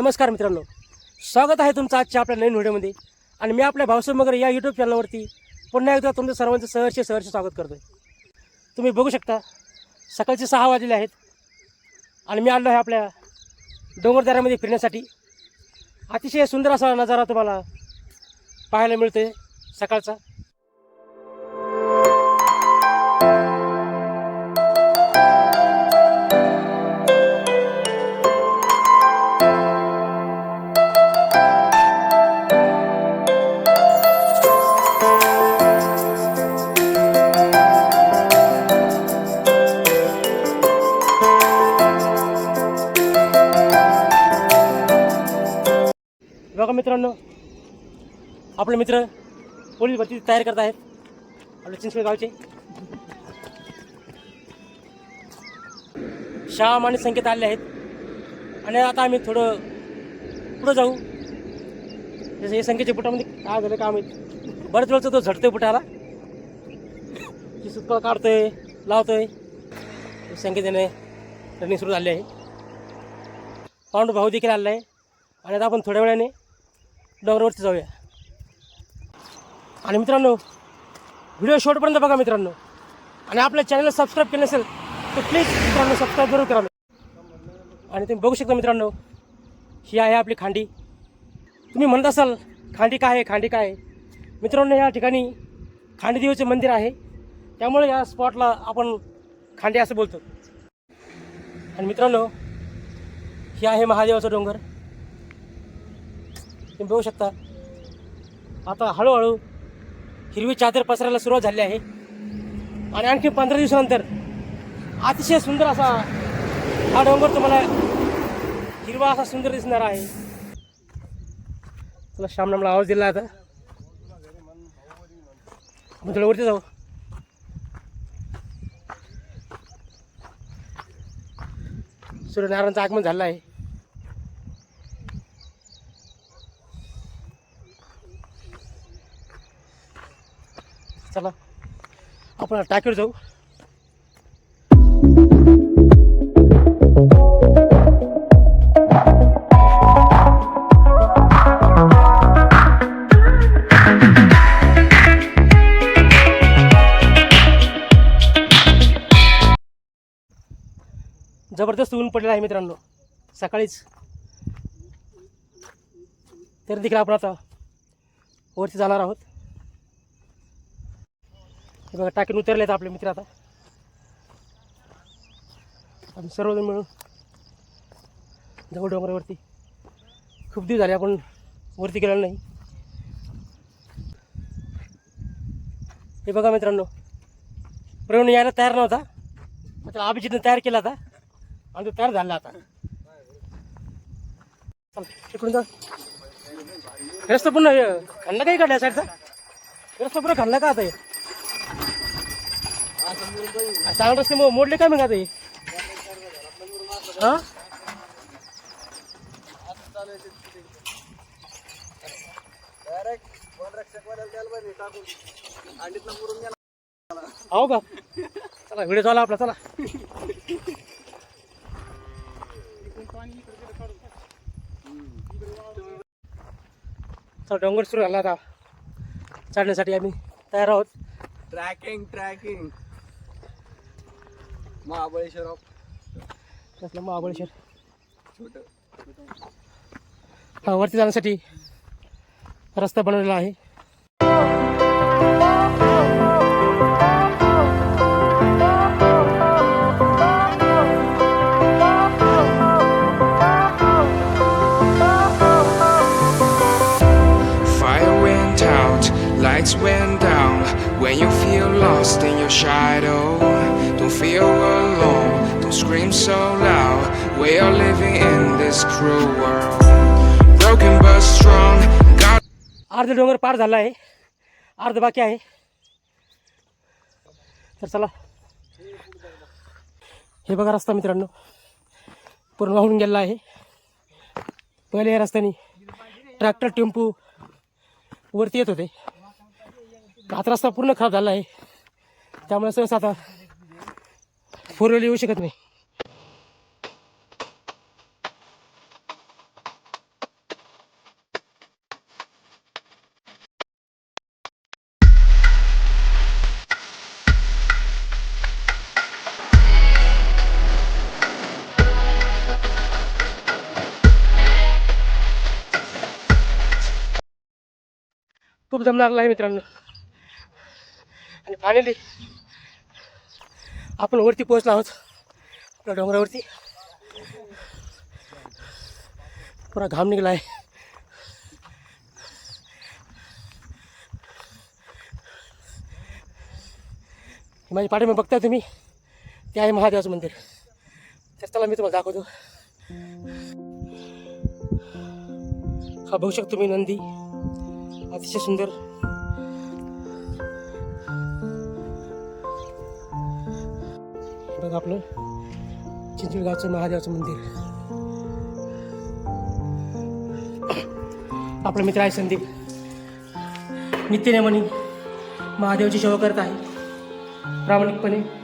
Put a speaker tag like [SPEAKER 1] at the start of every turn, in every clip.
[SPEAKER 1] नमस्कार मित्रांनो. स्वागत आहे तुमचं आजच्या आपल्या नवीन व्हिडिओमध्ये. आणि मी आपल्या भावसाहेब मगर या यूट्यूब चॅनलवरती पुन्हा एकदा तुमचं सर्वांचं सहर्ष सहर्ष स्वागत करतो आहे तुम्ही बघू शकता सकाळचे सहा वाजलेले आहेत. आणि मी आलो आहे आपल्या डोंगरदऱ्यामध्ये फिरण्यासाठी. अतिशय सुंदर असा नजारा तुम्हाला पाहायला मिळतो आहे सकाळचा. मित्रांनो आपले मित्र पोलीस भरती तयार करत आहेत. आपले चिंचवड गावचे. श्याम आणि संकेत आले आहेत. आणि आता आम्ही थोडं पुढं जाऊ. जसं हे संकेतच्या बुटामध्ये काय झालं काम आम्ही बऱ्याच वेळचं तो झटतोय बुटाला. की सुटका काढतोय लावतोय. संकेताने रनिंग सुरू झाली आहे. पांडू भाऊ देखील आलेला आहे. आणि आता आपण थोड्या वेळाने डोंगरावरती जाऊया. आणि मित्रांनो व्हिडिओ शेवटपर्यंत बघा मित्रांनो. आणि आपल्या चॅनलला सबस्क्राईब केलं नसेल तर प्लीज मित्रांनो सबस्क्राईब जरूर करा. आणि तुम्ही बघू शकता मित्रांनो ही आहे आपली खांडी. तुम्ही म्हणत असाल खांडी काय आहे खांडी काय आहे? मित्रांनो या ठिकाणी खांडीदेवीचे मंदिर आहे. त्यामुळे या स्पॉटला आपण खांडी असं बोलतो. आणि मित्रांनो ही आहे महादेवाचा डोंगर. तुम्ही बघू शकता. आता हळूहळू हिरवी चादर पसरायला सुरुवात झाली आहे. आणि आणखी पंधरा दिवसानंतर अतिशय सुंदर असा हा डोंगर तुम्हाला हिरवा असा सुंदर दिसणार आहे. तुला श्यामनामला आवाज दिला आता. आपण थोडं वरती जाऊ. सूर्यनारायणचं आगमन झालं आहे चला आपण टाकीवर जाऊ. जबरदस्त ऊन पडलेलं आहे मित्रांनो. सकाळीच. तरी देखील आपण आता वरती जाणार आहोत. हे बघा टाकीन उतरले आहेत आपले मित्र आता. आम्ही सर्वजण मिळून जवळ डोंगरावरती. खूप दिवस झाले आपण वरती गेलेलो नाही. हे बघा मित्रांनो प्रवीण यायला तयार नव्हता. मग त्याला अभिजितने तयार केला आता आणि तो तयार झाला आता. तिकडून जा. रस्ता पुन्हा खाल्ला काही काढला साईडचा? रस्ता पुन्हा खाल्ला का आता हे? चांगलं रस्ते मोडले काय मग आता हा? हो? का चला व्हिडिओ चालू आपला चला. चला डोंगर सुरू झाला आता. चढण्यासाठी आम्ही तयार आहोत.
[SPEAKER 2] ट्रॅकिंग ट्रॅकिंग महाबळेश्वर
[SPEAKER 1] त्यातलं महाबळेश्वर
[SPEAKER 2] छोट
[SPEAKER 1] हा वरती जाण्यासाठी रस्ता बनवलेला आहे
[SPEAKER 3] Fire went out, lights went down. When you feel lost in your shadow, This cruel world. Broken but strong, God
[SPEAKER 1] अर्ध डोंगर पार झाला आहे. अर्ध बाकी आहे. तर चला. हे बघा रस्ता मित्रांनो. पूर्ण वाहून गेलेला आहे. पहिले या रस्त्याने ट्रॅक्टर टेम्पो वरती येत होते. आता रस्ता पूर्ण खराब झाला आहे. त्यामुळे सहसा आता फोर व्हीलर येऊ शकत नाही. खूप दम लागला आहे मित्रांनो. आणि फायनली आपण वरती पोहोचलो आहोत. आपल्या डोंगरावरती. पुरा घाम निघाला आहे माझ्या पाठीमा बघताय तुम्ही? ते आहे महादेवाचं मंदिर. तर त्याला मी तुम्हाला दाखवतो. हा बघू शकतो मी नंदी. अतिशय सुंदर. बघ आपलं चिंचवडगावचं महादेवाचं मंदिर. आपला मित्र आहे संदीप. नित्यनेमणी महादेवाची सेवा करत आहे. प्रामाणिकपणे.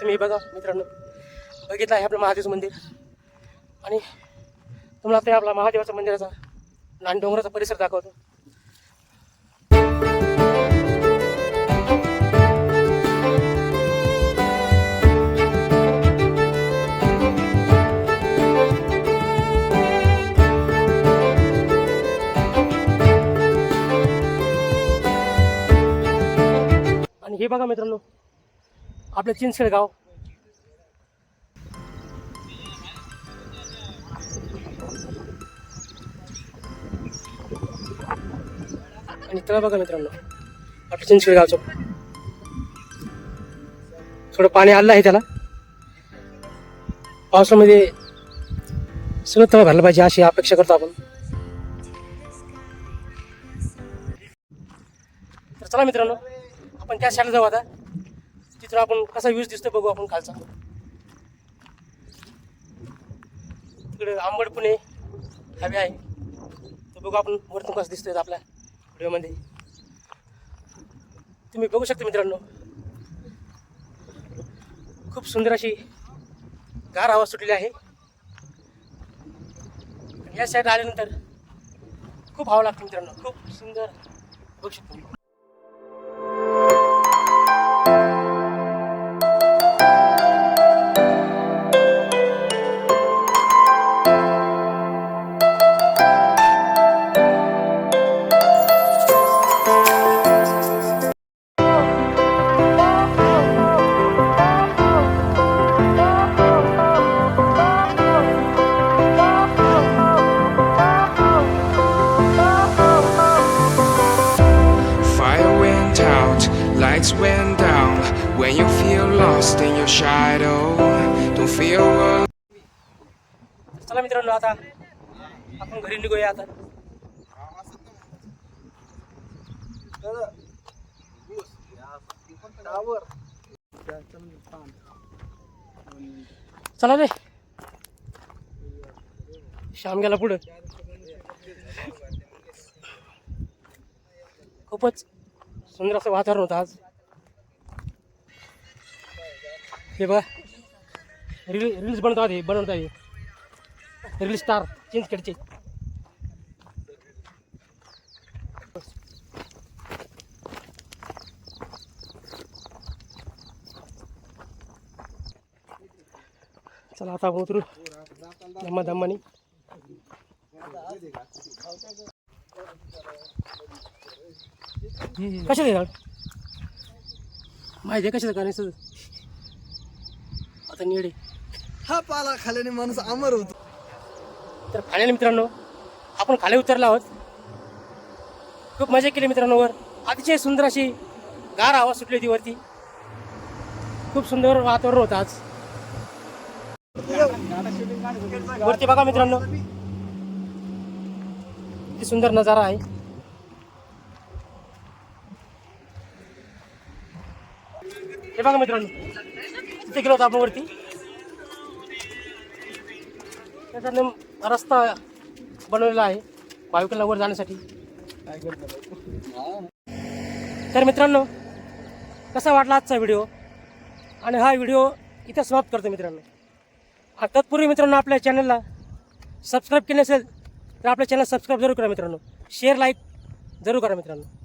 [SPEAKER 1] तुम्ही हे बघा मित्रांनो. बघितलं आहे आपलं महादेवचं मंदिर. आणि तुम्हाला ते आपला महादेवाचं मंदिराचा लहान डोंगराचा परिसर दाखवतो. आणि हे बघा मित्रांनो आपलं चिंचळगाव गाव आणि त्याला बघा मित्रांनो आपलं चिंचखेड गावचं थोडं पाणी आलं आहे त्याला. पावसामध्ये सगळं तळ भरलं पाहिजे अशी अपेक्षा करतो आपण. तर चला मित्रांनो आपण त्या साईडला जाऊ आता. तिथून आपण कसा व्ह्यूज दिसतो बघू आपण खालचा. तिकडे आंबड पुणे हवे आहे. तर बघू आपण वरतून कसं दिसतोय आपल्या व्हिडिओमध्ये. तुम्ही बघू शकता मित्रांनो. खूप सुंदर अशी गार हवा सुटलेली आहे. या साईड आल्यानंतर खूप हवा लागते मित्रांनो. खूप सुंदर. बघू शकतो
[SPEAKER 3] lights went down. When you feel lost in your shadow, don't feel alone.
[SPEAKER 1] चला मित्रांनो आता आपण घरी निघूया आता चला रे श्याम गेला पुढं खूपच सुंदर असं वातावरण होतं आज हे बघा. रील रील्स बनवतात हे बनवता हे. रील स्टार चेंज करचे चला आता आपण उतरू. धम्मा धम्मानी कशा देणार माहिती आहे कशाचं कारण आता निळे.
[SPEAKER 2] हा पाला खाल्याने माणूस अमर होतो.
[SPEAKER 1] तर फायनली मित्रांनो आपण खाली उतरलो आहोत. खूप मजा केली मित्रांनो वर. अतिशय सुंदर अशी गार हवा सुटली होती वरती. खूप सुंदर वातावरण होतं आज. वरती बघा मित्रांनो. किती सुंदर नजारा आहे. हे बघा मित्रांनो. तिथे गेलो होतो आपण वरती त्याच्यानं रस्ता बनवलेला आहे भाविकांना वर जाण्यासाठी. तर मित्रांनो कसा वाटला आजचा व्हिडिओ? आणि हा व्हिडिओ इथं समाप्त करतो मित्रांनो. तत्पूर्वी मित्रांनो आपल्या चॅनलला सबस्क्राईब केले असेल तर आपल्या चॅनल सबस्क्राईब जरूर करा मित्रांनो. शेअर लाईक जरूर करा मित्रांनो.